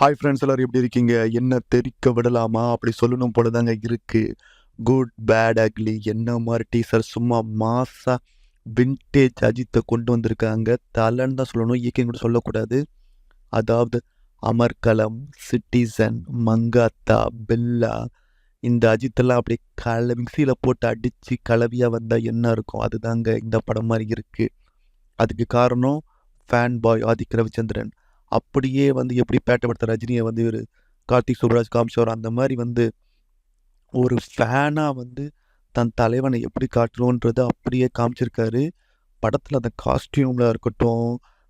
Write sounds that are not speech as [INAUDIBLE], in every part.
Hi friends எல்லோரும் எப்படி இருக்கீங்க? என்ன தெரிக்க விடலாமா? அப்படி சொல்லணும் போல தாங்க இருக்குது குட் பேட் அக்லி என்ன மாதிரி டீசர் சும்மா மாசாக வின்டேஜ் அஜித்தை கொண்டு வந்திருக்காங்க. தலைன்னு தான் சொல்லணும் இயக்கம் கூட சொல்லக்கூடாது. அதாவது அமர்கலம் சிட்டிசன் மங்காத்தா பெல்லா இந்த அஜித்தெல்லாம் அப்படியே கல மிக்சியில் போட்டு அடித்து கலவியாக வந்தால் என்ன இருக்கும்? அதுதாங்க இந்த படம் மாதிரி இருக்குது அதுக்கு காரணம் ஃபேன் பாய் ஆதிக் ரவிச்சந்திரன். அப்படியே வந்து எப்படி பேட்டப்படுத்த ரஜினியை வந்து ஒரு கார்த்திக் சுப்ராஜ் காமிச்சவர் அந்த மாதிரி வந்து ஒரு ஃபேனாக வந்து தன் தலைவனை எப்படி காட்டுறோன்றதை அப்படியே காமிச்சிருக்காரு. படத்தில் அந்த காஸ்டியூமில் இருக்கட்டும்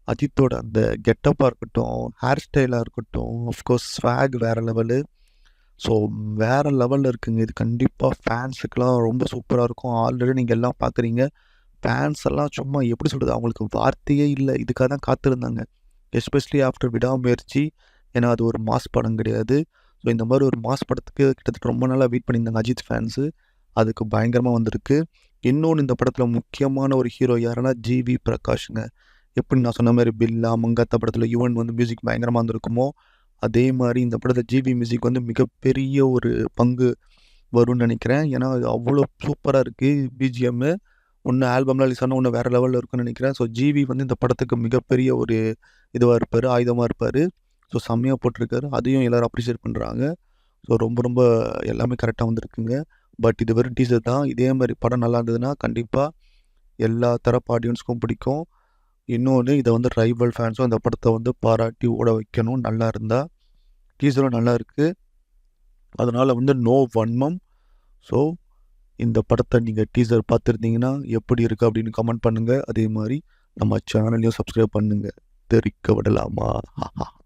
அஜித்தோட அந்த கெட்டப்பாக இருக்கட்டும் ஹேர் ஸ்டைலாக இருக்கட்டும் அஃப்கோர்ஸ் ஸ்வாக் வேறு லெவலு ஸோ வேறு லெவலில் இருக்குங்க. இது கண்டிப்பாக ஃபேன்ஸுக்கெலாம் ரொம்ப சூப்பராக இருக்கும். ஆல்ரெடி நீங்கள் எல்லாம் பார்க்குறீங்க ஃபேன்ஸ் எல்லாம் சும்மா எப்படி சொல்கிறது அவங்களுக்கு வார்த்தையே இல்லை. இதுக்காக தான் காத்திருந்தாங்க. எஸ்பெஷலி ஆஃப்டர் விடாமுயற்சி. ஏன்னா அது ஒரு மாஸ் படம் கிடையாது. ஸோ இந்த மாதிரி ஒரு மாஸ் படத்துக்கு கிட்டத்தட்ட ரொம்ப நாளாக வெயிட் பண்ணியிருந்தாங்க அஜித் ஃபேன்ஸு அதுக்கு பயங்கரமாக வந்திருக்கு. இன்னொன்று இந்த படத்தில் முக்கியமான ஒரு ஹீரோ யாருன்னா ஜிவி பிரகாஷுங்க. எப்படி நான் சொன்ன மாதிரி பில்லா மங்காத்தா படத்தில் யுவன் வந்து மியூசிக் பயங்கரமாக வந்திருக்குமோ அதே மாதிரி இந்த படத்தில் ஜிவி மியூசிக் வந்து மிகப்பெரிய ஒரு பங்கு வரும்னு நினைக்கிறேன். ஏன்னா அது அவ்வளோ சூப்பராக இருக்குது பிஜிஎம்மு ஒன்று ஆல்பம்லாம் ரிலீஸ் ஆனால் ஒன்று வேறு லெவலில் இருக்குன்னு நினைக்கிறேன். ஸோ ஜிவி வந்து இந்த படத்துக்கு மிகப்பெரிய ஒரு இதுவாக இருப்பார் ஆயுதமாக இருப்பார். ஸோ செம்மையாக போட்டிருக்காரு. அதையும் எல்லோரும் அப்ரிஷியேட் பண்ணுறாங்க ஸோ ரொம்ப ரொம்ப எல்லாமே கரெக்டாக வந்திருக்குங்க. பட் இது வெறும் டீசர் தான். இதே மாதிரி படம் நல்லா இருந்ததுன்னா கண்டிப்பாக எல்லா தரப்பு ஆடியன்ஸ்க்கும் பிடிக்கும். இன்னொன்று இதை வந்து ரைவல் ஃபேன்ஸும் இந்த படத்தை வந்து பாராட்டி ஓட வைக்கணும். நல்லா இருந்தால் டீசரும் நல்லா இருக்குது அதனால் வந்து நோ வன்மம். ஸோ இந்த படத்தை நீங்கள் டீசர் பார்த்துருந்தீங்கன்னா எப்படி இருக்குது அப்படின்னு கமெண்ட் பண்ணுங்கள் அதே மாதிரி நம்ம சேனலையும் சப்ஸ்கிரைப் பண்ணுங்கள் தெரிக்க விடலாமா? [LAUGHS]